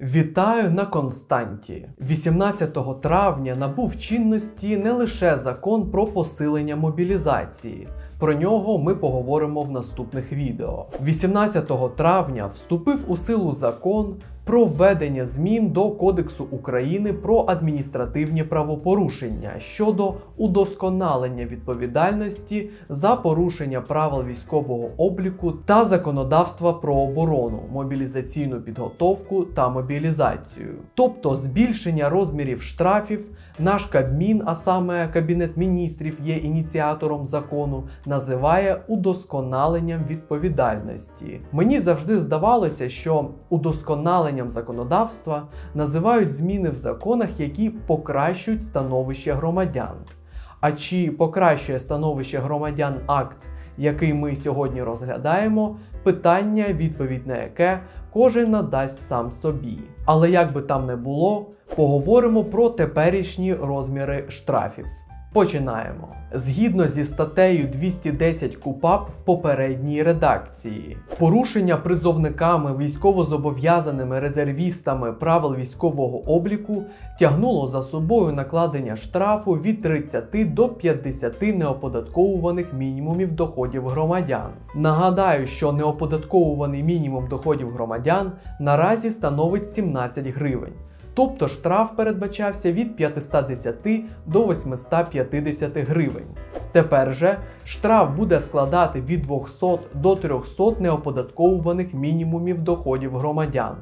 Вітаю на Константі. 18 травня набув чинності не лише закон про посилення мобілізації. Про нього ми поговоримо в наступних відео. 18 травня вступив у силу закон про введення змін до Кодексу України про адміністративні правопорушення щодо удосконалення відповідальності за порушення правил військового обліку та законодавства про оборону, мобілізаційну підготовку та мобілізацію, тобто збільшення розмірів штрафів. Наш Кабмін, а саме Кабінет міністрів, є ініціатором закону, називає удосконаленням відповідальності. Мені завжди здавалося, що удосконаленням законодавства називають зміни в законах, які покращують становище громадян. А чи покращує становище громадян акт, який ми сьогодні розглядаємо, питання, відповідь на яке кожен надасть сам собі. Але як би там не було, поговоримо про теперішні розміри штрафів. Починаємо. Згідно зі статтею 210 КУПАП в попередній редакції, порушення призовниками військовозобов'язаними резервістами правил військового обліку тягнуло за собою накладення штрафу від 30 до 50 неоподатковуваних мінімумів доходів громадян. Нагадаю, що неоподатковуваний мінімум доходів громадян наразі становить 17 гривень. Тобто штраф передбачався від 510 до 850 гривень. Тепер же штраф буде складати від 200 до 300 неоподатковуваних мінімумів доходів громадян,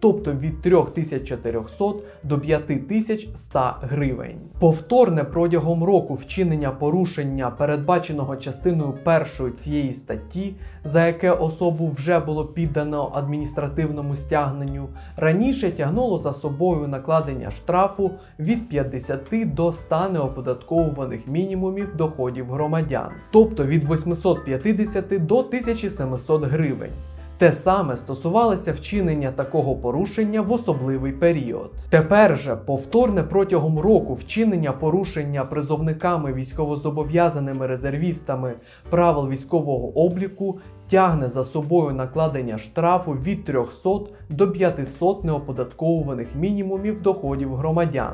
тобто від 3400 до 5100 гривень. Повторне протягом року вчинення порушення, передбаченого частиною першої цієї статті, за яке особу вже було піддано адміністративному стягненню, раніше тягнуло за собою накладення штрафу від 50 до 100 неоподатковуваних мінімумів доходів громадян, тобто від 850 до 1700 гривень. Те саме стосувалося вчинення такого порушення в особливий період. Тепер же повторне протягом року вчинення порушення призовниками військовозобов'язаними резервістами правил військового обліку тягне за собою накладення штрафу від 300 до 500 неоподатковуваних мінімумів доходів громадян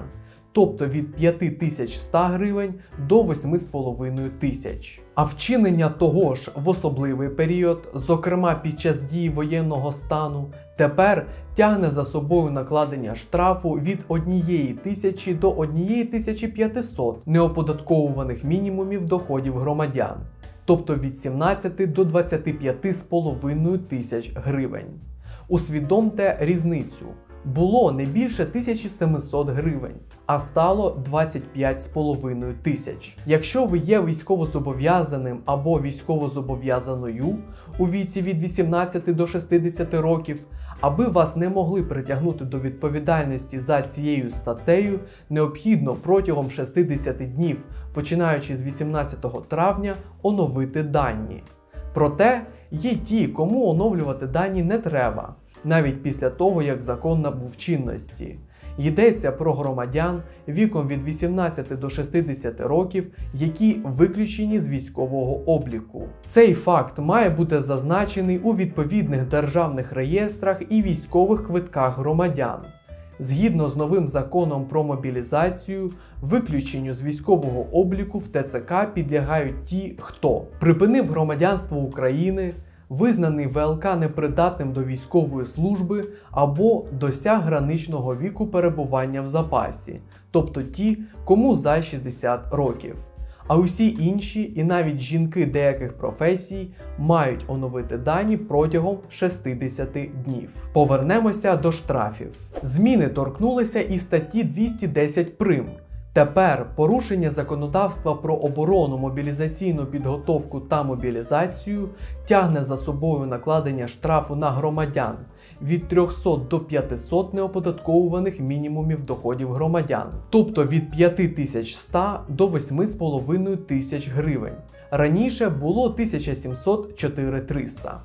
тобто від 5100 гривень до 8,5 тисяч. А вчинення того ж в особливий період, зокрема під час дії воєнного стану, тепер тягне за собою накладення штрафу від 1 тисячі до 1500 неоподатковуваних мінімумів доходів громадян, тобто від 17 до 25,5 тисяч гривень. Усвідомте різницю було не більше 1700 гривень, а стало 25,5 тисяч. Якщо ви є військовозобов'язаним або військовозобов'язаною у віці від 18 до 60 років, аби вас не могли притягнути до відповідальності за цією статтею, необхідно протягом 60 днів, починаючи з 18 травня, оновити дані. Проте є ті, кому оновлювати дані не треба навіть після того, як закон набув чинності. Йдеться про громадян віком від 18 до 60 років, які виключені з військового обліку. Цей факт має бути зазначений у відповідних державних реєстрах і військових квитках громадян. Згідно з новим законом про мобілізацію, виключенню з військового обліку в ТЦК підлягають ті, хто припинив громадянство України визнаний ВЛК непридатним до військової служби або досяг граничного віку перебування в запасі, тобто ті, кому за 60 років. А усі інші, і навіть жінки деяких професій, мають оновити дані протягом 60 днів. Повернемося до штрафів. Зміни торкнулися і статті 210 прим. Тепер порушення законодавства про оборону, мобілізаційну підготовку та мобілізацію тягне за собою накладення штрафу на громадян від 300 до 500 неоподатковуваних мінімумів доходів громадян, тобто від 5100 до 8,5 тисяч гривень. Раніше було 1700 4300.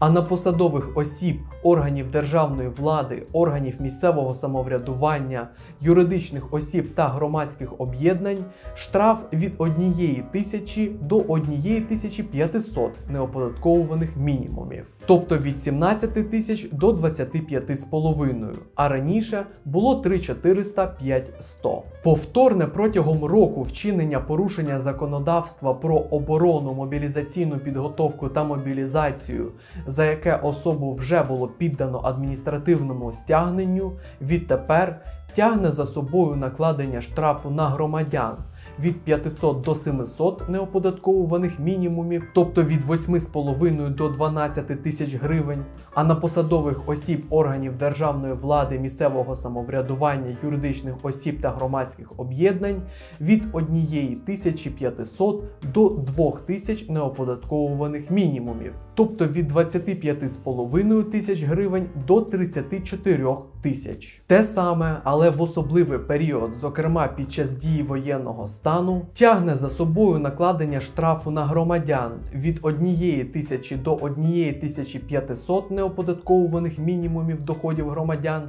А на посадових осіб органів державної влади, органів місцевого самоврядування, юридичних осіб та громадських об'єднань штраф від 1 тисячі до 1 тисячі 500 неоподатковуваних мінімумів, тобто від 17 тисяч до 25,5, а раніше було 3400 5100. Повторне протягом року вчинення порушення законодавства про оборону, мобілізаційну підготовку та мобілізацію, за яке особу вже було піддано адміністративному стягненню, відтепер тягне за собою накладення штрафу на громадян від 500 до 700 неоподатковуваних мінімумів, тобто від 8,5 до 12 тисяч гривень, а на посадових осіб органів державної влади, місцевого самоврядування, юридичних осіб та громадських об'єднань від 1500 до 2000 неоподатковуваних мінімумів, тобто від 25,5 тисяч гривень до 34 тисяч. Те саме, але в особливий період, зокрема під час дії воєнного стану, тягне за собою накладення штрафу на громадян від 1 тисячі до 1500 неоподатковуваних мінімумів доходів громадян.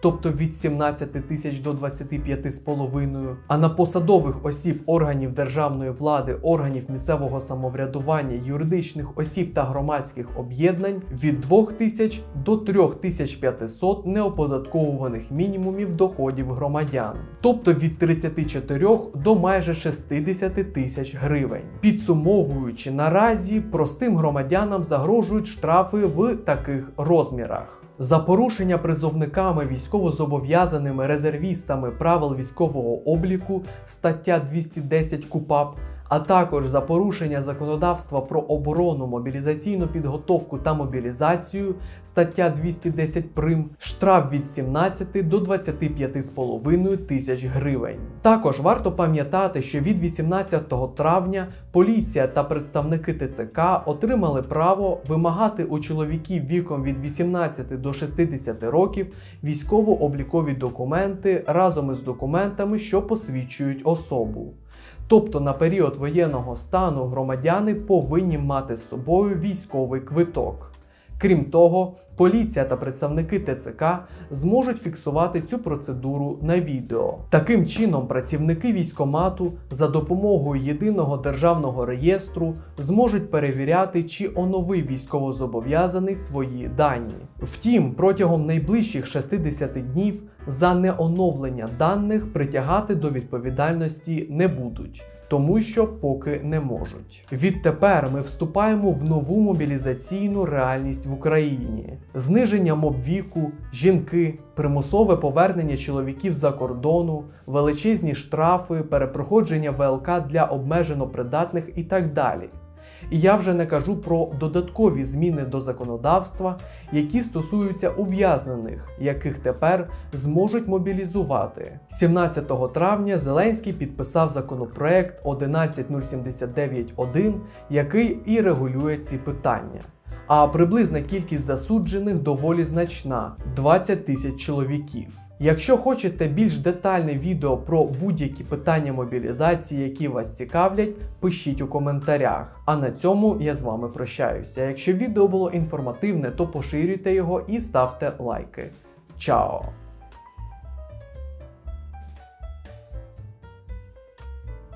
Тобто від 17 тисяч до 25,5, а на посадових осіб органів державної влади, органів місцевого самоврядування, юридичних осіб та громадських об'єднань від 2 тисяч до 3500 неоподатковуваних мінімумів доходів громадян, тобто від 34 до майже 60 тисяч гривень. Підсумовуючи, наразі простим громадянам загрожують штрафи в таких розмірах. За порушення призовниками військовозобов'язаними резервістами правил військового обліку стаття 210 КУПАП, а також за порушення законодавства про оборону, мобілізаційну підготовку та мобілізацію стаття 210 Прим, штраф від 17 до 25,5 тисяч гривень. Також варто пам'ятати, що від 18 травня поліція та представники ТЦК отримали право вимагати у чоловіків віком від 18 до 60 років військово-облікові документи разом із документами, що посвідчують особу. Тобто на період воєнного стану громадяни повинні мати з собою військовий квиток. Крім того, поліція та представники ТЦК зможуть фіксувати цю процедуру на відео. Таким чином, працівники військомату за допомогою єдиного державного реєстру зможуть перевіряти, чи оновив військовозобов'язаний свої дані. Втім, протягом найближчих 60 днів за неоновлення даних притягати до відповідальності не будуть. Тому що поки не можуть. Відтепер ми вступаємо в нову мобілізаційну реальність в Україні: зниження мобвіку, жінки, примусове повернення чоловіків за кордону, величезні штрафи, перепроходження ВЛК для обмежено придатних і так далі. І я вже не кажу про додаткові зміни до законодавства, які стосуються ув'язнених, яких тепер зможуть мобілізувати. 17 травня Зеленський підписав законопроект 11079.1, який і регулює ці питання. А приблизна кількість засуджених доволі значна 20 тисяч чоловіків. Якщо хочете більш детальне відео про будь-які питання мобілізації, які вас цікавлять, пишіть у коментарях. А на цьому я з вами прощаюся. Якщо відео було інформативне, то поширюйте його і ставте лайки. Чао!